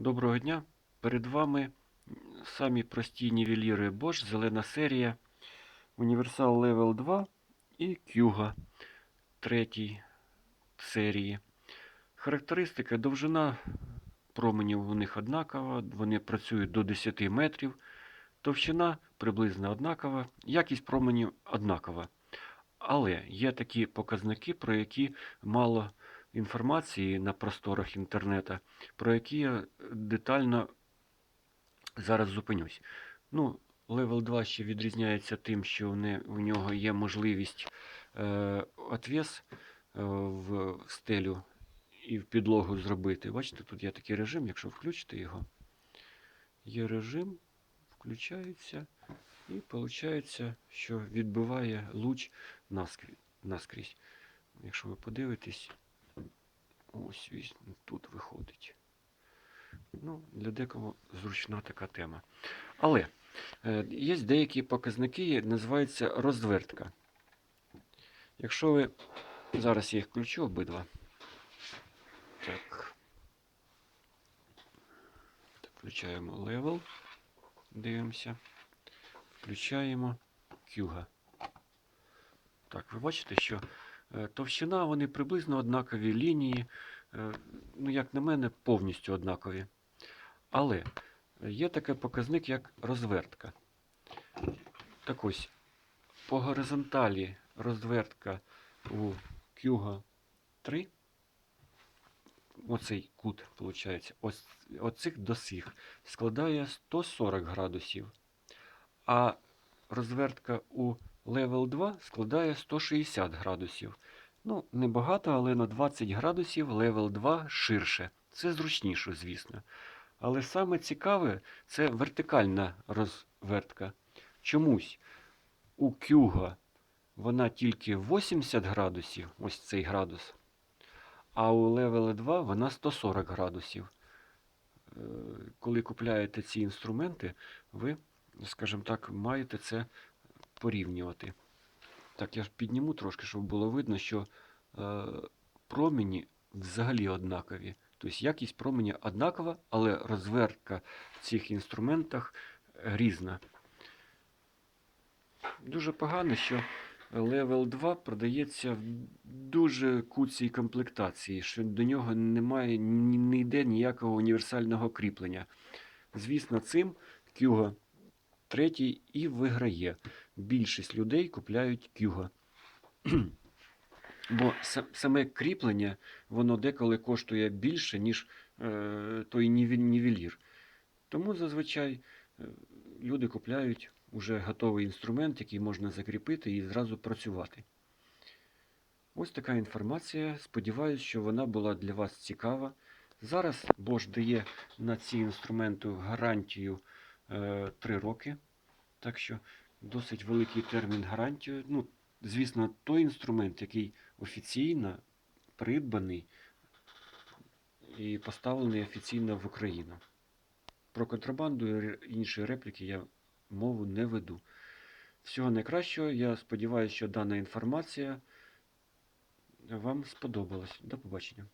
Доброго дня! Перед вами самі прості нівеліри Bosch, зелена серія, Універсал Level 2 і Кюга третій серії. Характеристика довжина променів у них однакова, вони працюють до 10 метрів, товщина приблизно однакова, якість променів однакова. Але є такі показники, про які мало інформації на просторах інтернету, про які я детально зараз зупинюсь. Ну, Level 2 ще відрізняється тим, що у нього є можливість е, отвес е, в стелю і в підлогу зробити. Бачите, тут є такий режим, якщо включити його, є режим, включається, і виходить, що відбиває луч наскрізь. Якщо ви подивитесь, ось він тут виходить. Ну, для декого зручна така тема. Але е, є деякі показники, називаються розвертка. Якщо ви. Зараз я їх включу обидва. Так. Включаємо level. Дивимося. Включаємо Кюга. Так, ви бачите, що товщина, вони приблизно однакові лінії, е, ну, як на мене, повністю однакові. Але є такий показник, як розвертка. Так ось, по горизонталі розвертка у Кюга 3. Оцей кут, виходить, оцих до складає 140 градусів. А розвертка у Level 2 складає 160 градусів. Ну, небагато, але на 20 градусів Level 2 ширше. Це зручніше, звісно. Але саме цікаве це вертикальна розвертка. Чомусь у Кюга вона тільки 80 градусів, ось цей градус, а у Level 2 вона 140 градусів. Е, Коли купляєте ці інструменти, ви, скажімо так, маєте це порівнювати. Так, я ж підніму трошки, щоб було видно, що е, промені взагалі однакові. Тобто якість променя однакова, але розвертка в цих інструментах різна. Дуже погано, що Level 2 продається в дуже куцій комплектації, що до нього немає не йде ніякого універсального кріплення. Звісно, цим Кюга 3 і виграє. Більшість людей купляють Кюга. Бо саме кріплення, воно деколи коштує більше, ніж е, той нівелір. Тому зазвичай е, люди купляють уже готовий інструмент, який можна закріпити і зразу працювати. Ось така інформація. Сподіваюсь, що вона була для вас цікава. Зараз Bosch дає на ці інструменти гарантію 3 роки. Так що досить великий термін гарантії. Ну, звісно, той інструмент, який офіційно придбаний і поставлений офіційно в Україну. Про контрабанду і інші репліки я мову не веду. Всього найкращого. Я сподіваюся, що дана інформація вам сподобалась. До побачення.